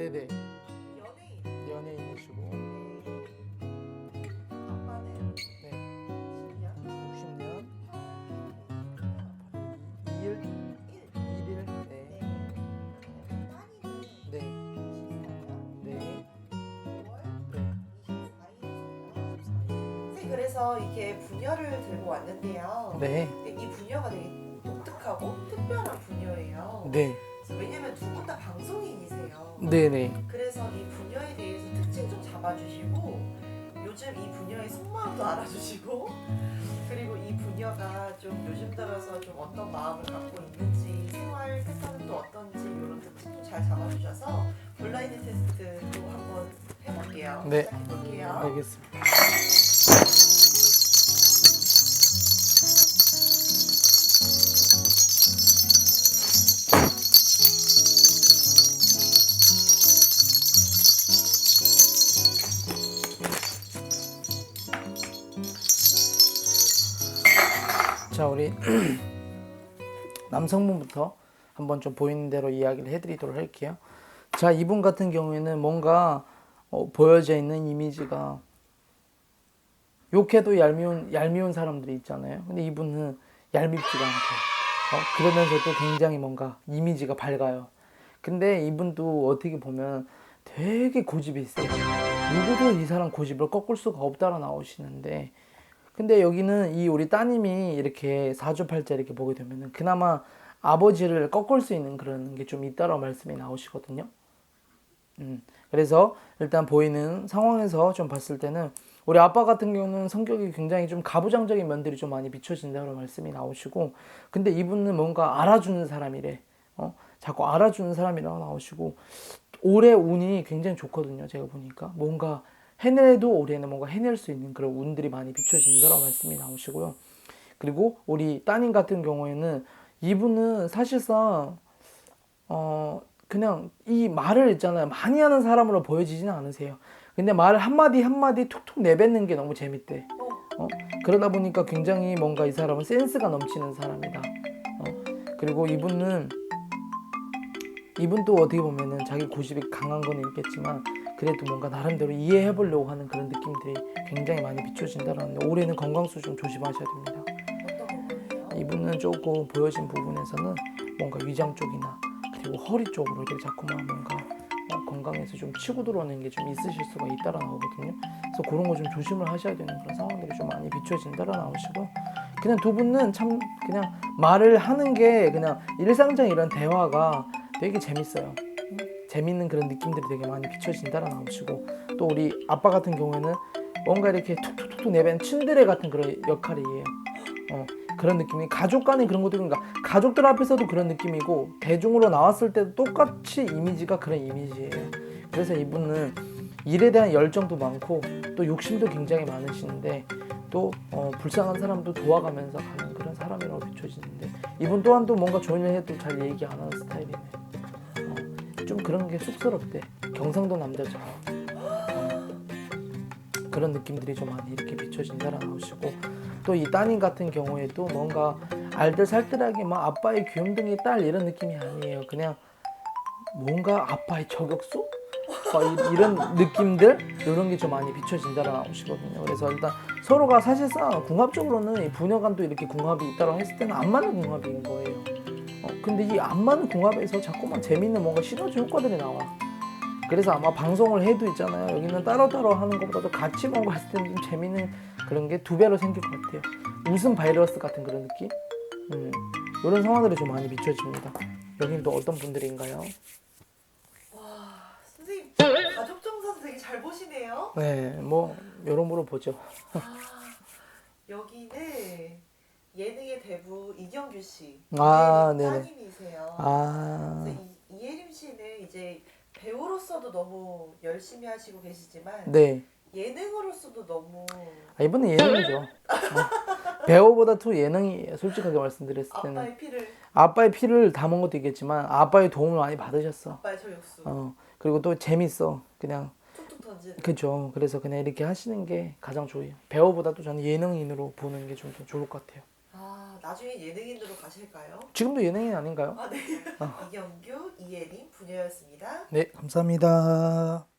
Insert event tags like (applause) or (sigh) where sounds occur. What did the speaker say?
네네. 연예인. 연예인이시고, 아빠는 네. 10년, 60년, 2일, 1. 1일, 네. 따님은 네. 14년, 네. 5월 네. 24일이세요. 14일. 네, 그래서 이렇게 부녀를 들고 왔는데요. 네. 근데 이 부녀가 되게 독특하고 특별한 부녀예요. 네. 왜냐면 두 분 다 방송인이세요. 네네. 그래서 이 부녀에 대해서 특징 좀 잡아주시고 요즘 이 부녀의 속마음도 알아주시고 그리고 이 부녀가 좀 요즘 들어서 좀 어떤 마음을 갖고 있는지 생활 패턴은 또 어떤지 이런 특징도 잘 잡아주셔서 블라인드 테스트도 한번 해볼게요. 네. 시작해볼게요. 알겠습니다. 자, 우리 (clears throat) 남성분부터 한번 좀 보이는 대로 이야기를 해드리도록 할게요. 자, 이분 같은 경우에는 뭔가 어, 보여져 있는 이미지가 욕해도 얄미운 얄미운 사람들이 있잖아요. 근데 이분은 얄밉지가 않고 어, 그러면서도 굉장히 뭔가 이미지가 밝아요. 근데 이분도 어떻게 보면 되게 고집이 있어요. 누구도 이 사람 고집을 꺾을 수가 없다라 나오시는데 근데 여기는 이 우리 따님이 이렇게 사주팔자 이렇게 보게 되면은 그나마 아버지를 꺾을 수 있는 그런 게 좀 있다라고 말씀이 나오시거든요. 음, 그래서 일단 보이는 상황에서 좀 봤을 때는 우리 아빠 같은 경우는 성격이 굉장히 좀 가부장적인 면들이 좀 많이 비춰진다고 말씀이 나오시고 근데 이분은 뭔가 알아주는 사람이래 어 자꾸 알아주는 사람이라고 나오시고 올해 운이 굉장히 좋거든요 제가 보니까 뭔가 해내도 올해는 뭔가 해낼 수 있는 그런 운들이 많이 비춰진다고 말씀이 나오시고요 그리고 우리 따님 같은 경우에는 이분은 사실상 어 그냥 이 말을 있잖아요 많이 하는 사람으로 보여지지는 않으세요 근데 말을 한마디 한마디 툭툭 내뱉는 게 너무 재밌대 어? 그러다 보니까 굉장히 뭔가 이 사람은 센스가 넘치는 사람이다 어? 그리고 이분은 이분도 어떻게 보면은 자기 고집이 강한 건 있겠지만 그래도 뭔가 나름대로 이해해 보려고 하는 그런 느낌들이 굉장히 많이 비춰진다라는데 올해는 건강수 좀 조심하셔야 됩니다? 이분은 조금 보여진 부분에서는 뭔가 위장 쪽이나 그리고 허리 쪽으로 이렇게 자꾸만 뭔가 어, 건강에서 좀 치고 들어오는 게 좀 있으실 수가 있다라 나오거든요. 그래서 그런 거 좀 조심을 하셔야 되는 그런 상황들이 좀 많이 비춰진다라 나오시고 그냥 두 분은 참 그냥 말을 하는 게 그냥 일상적인 이런 대화가 되게 재밌어요. 재밌는 그런 느낌들이 되게 많이 비춰진다라 나오시고 또 우리 아빠 같은 경우에는 뭔가 이렇게 툭툭툭툭 내뱉는 츤드레 같은 그런 역할이에요. 어, 그런 느낌이 가족 간의 그런 것도 그러니까 가족들 앞에서도 그런 느낌이고 대중으로 나왔을 때도 똑같이 이미지가 그런 이미지예요. 그래서 이분은 일에 대한 열정도 많고 또 욕심도 굉장히 많으시는데 또 어, 불쌍한 사람도 도와가면서 가는 그런 사람이라고 비춰지는데 이분 또한 또 뭔가 일 해도 잘 얘기 안 하는 스타일이네. 어, 좀 그런 게 쑥스럽대. 경상도 남자죠. 그런 느낌들이 좀 많이 이렇게 비춰진다라 나오시고 또 이 따님 같은 경우에도 뭔가 알뜰살뜰하게 막 아빠의 귀염둥이 딸 이런 느낌이 아니에요. 그냥 뭔가 아빠의 저격수? 이런 느낌들 이런 게 좀 많이 비춰진다라 나오시거든요. 그래서 일단 서로가 사실상 궁합적으로는 이 부녀간도 이렇게 궁합이 있다고 했을 때는 안 맞는 궁합인 거예요. 어, 근데 이 안 맞는 궁합에서 자꾸만 재밌는 뭔가 시너지 효과들이 나와. 그래서 아마 방송을 해도 있잖아요. 여기는 따로따로 하는 것보다도 같이 뭔가 했을 때는 좀 재밌는 그런 게 두 배로 생길 것 같아요. 웃음 바이러스 같은 그런 느낌? 음, 이런 상황들이 좀 많이 비춰집니다. 여기는 또 어떤 분들인가요? 와 선생님 가족 정사도 되게 잘 보시네요. 네, 뭐 여러모로 보죠. 아, 여기는 예능의 대부 이경규 씨. 아, 네, 네네. 따님이세요. 아, 그래서 이, 이예림 씨는 이제 배우로서도 너무 열심히 하시고 계시지만 네. 예능으로서도 너무 아, 이분은 예능이죠. 어. 배우보다 더 예능이에요. 솔직하게 말씀드렸을 때는 아빠의 피를 아빠의 피를 담은 것도 있겠지만 아빠의 도움을 많이 받으셨어. 아빠의 저 육수 어, 그리고 또 재밌어. 그냥 툭툭 던지는. 그죠. 그래서 그냥 이렇게 하시는 게 가장 좋아요. 배우보다도 저는 예능인으로 보는 게 좀 더 좋을 것 같아요. 아 나중에 예능인으로 가실까요? 지금도 예능인 아닌가요? 아 네. 이경규 이예린 부녀였습니다. 네, 감사합니다.